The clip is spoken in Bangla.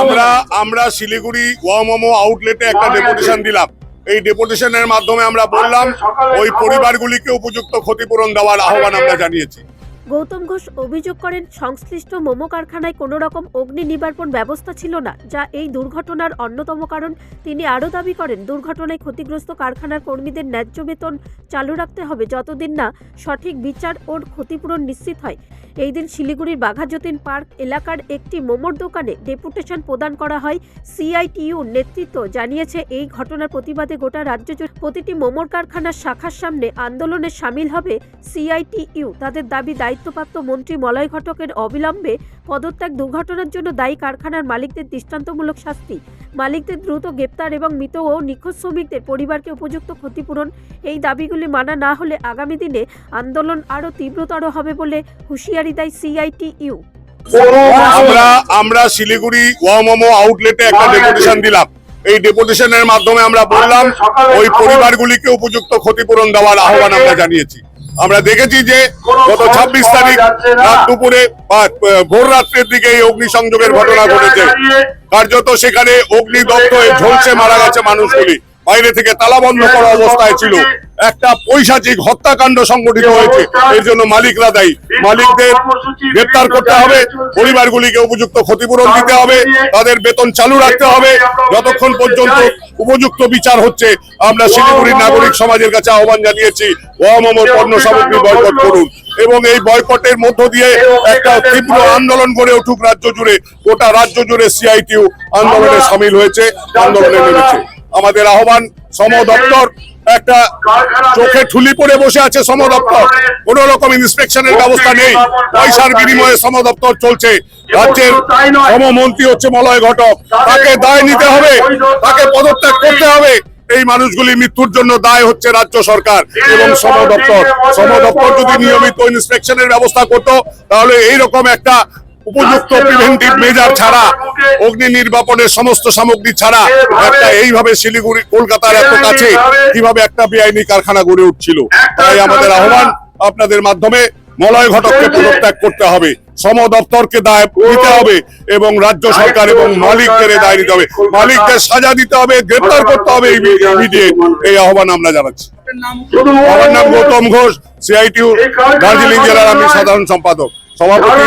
আমরা আমরা শিলিগুড়ি ওয়ামোমো আউটলেটে একটা ডেপুটেশন দিলাম। এই ডেপুটেশনের মাধ্যমে আমরা বললাম ওই পরিবারগুলিকে উপযুক্ত ক্ষতিপূরণ দেওয়ার আহ্বান আমরা জানিয়েছি। গৌতম ঘোষ অভিযোগ করেন, সংশ্লিষ্ট মোমো কারখানায় কোনো রকম অগ্নি নিবারণ ব্যবস্থা ছিল না, যা এই দুর্ঘটনার অন্যতম কারণ। তিনি আরও দাবি করেন, দুর্ঘটনায় ক্ষতিগ্রস্ত কারখানার কর্মীদের ন্যায্য বেতন চালু রাখতে হবে যতদিন না সঠিক বিচার ওর ক্ষতিপূরণ নিশ্চিত হয়। এই দিন শিলিগুড়ির বাঘাযতীন পার্ক এলাকার একটি মোমোর দোকানে ডেপুটেশন প্রদান করা হয় সিআইটিইউ নেতৃত্ব। জানিয়েছে, এই ঘটনার প্রতিবাদে গোটা রাজ্য প্রতিটি মোমোর কারখানার শাখার সামনে আন্দোলনে সামিল হবে সিআইটিইউ। তাদের দাবি দায়িত্বপ্রাপ্ত মন্ত্রী মলয় ঘটকের অবিলম্বে পদত্যাগ দুর্ঘটনার জন্য দায়ী কারখানার মালিকদের দৃষ্টান্তমূলক শাস্তি। মালিকদের দ্রুত গ্রেপ্তার এবং মৃত ও নিখোঁজ শ্রমিকদের পরিবারকে উপযুক্ত ক্ষতিপূরণ। এই দাবিগুলি মানা না হলে আগামী দিনে আন্দোলন আরও তীব্রতর হবে বলে হুঁশিয়ারি দেয় সিআইটিইউ। আমরা আমরা শিলিগুড়ি ওয়ামোমো আউটলেটে একটা ডেপুটেশন দিলাম। এই ডেপুটেশনের মাধ্যমে আমরা বললাম ওই পরিবারগুলিকে উপযুক্ত ক্ষতিপূরণ দেওয়ার আহ্বান আমরা জানিয়েছি। আমরা দেখেছি যে গত ছাব্বিশ তারিখ রাত দুপুরে বা ভোর রাত্রের দিকে এই অগ্নিসংযোগের ঘটনা ঘটেছে। কার্যত সেখানে অগ্নিদগ্ধ ঝলসে মারা গেছে মানুষগুলি। বাইরে থেকে তালাবন্ধ করা অবস্থায় ছিল। একটা পৈশাচিক হত্যাকাণ্ড সংগঠিত হয়েছে। এর জন্য মালিকরা দায়ী। মালিকদের গ্রেপ্তার করতে হবে। পরিবারগুলিকে উপযুক্ত ক্ষতিপূরণ দিতে হবে। তাদের বেতন চালু রাখতে হবে। যতক্ষণ পর্যন্ত উপযুক্ত বিচার হচ্ছে, আমরা শিলিগুড়ির নাগরিক সমাজের কাছে আহ্বান জানিয়েছি, ওয়ামমর পণ্য সামগ্রী বয়কট করুন। এবং এই বয়কটের মধ্য দিয়ে একটা তীব্র আন্দোলন গড়ে উঠুক রাজ্য জুড়ে। গোটা রাজ্য জুড়ে সিআইটিউ আন্দোলনে সামিল হয়েছে, আন্দোলনে নেমেছে। আমাদের আহ্বান সম দপ্তর একটা চোখে ঠুলি বসে আছে সম দপ্তর। কোন রকম ইন্সপেকশনের ব্যবস্থা নেই। পয়সার বিনিময়ে সম দপ্তর চলছে। রাজ্যের হচ্ছে মলয় ঘটক। তাকে দায় নিতে হবে। তাকে পদত্যাগ করতে হবে। এই মানুষগুলি মৃত্যুর জন্য দায় হচ্ছে রাজ্য সরকার এবং সম দপ্তর। সম দপ্তর যদি নিয়মিত ইন্সপেকশনের ব্যবস্থা করতো, তাহলে এইরকম একটা উপযুক্ত প্রিভেন্টিভ মেজার ছাড়া অগ্নি নির্বাপনের সমস্ত সামগ্রী ছাড়া একটা এইভাবে শিলিগুড়ি কলকাতার এত কাছে কীভাবে একটা বেআইনি কারখানা গড়ে উঠছিল? তাই আমাদের আহ্বান আপনাদের মাধ্যমে মলয় ঘটককে পদত্যাগ করতে হবে। সম দপ্তরকে দায় দিতে হবে এবং রাজ্য সরকার এবং মালিকদের দায় নিতে হবে। মালিকদের সাজা দিতে হবে গ্রেপ্তার করতে হবে এই আহ্বান আমরা জানাচ্ছি। আমার নাম গৌতম ঘোষ সিআইটিউ দার্জিলিং জেলার আমি সাধারণ সম্পাদক। সভাপতি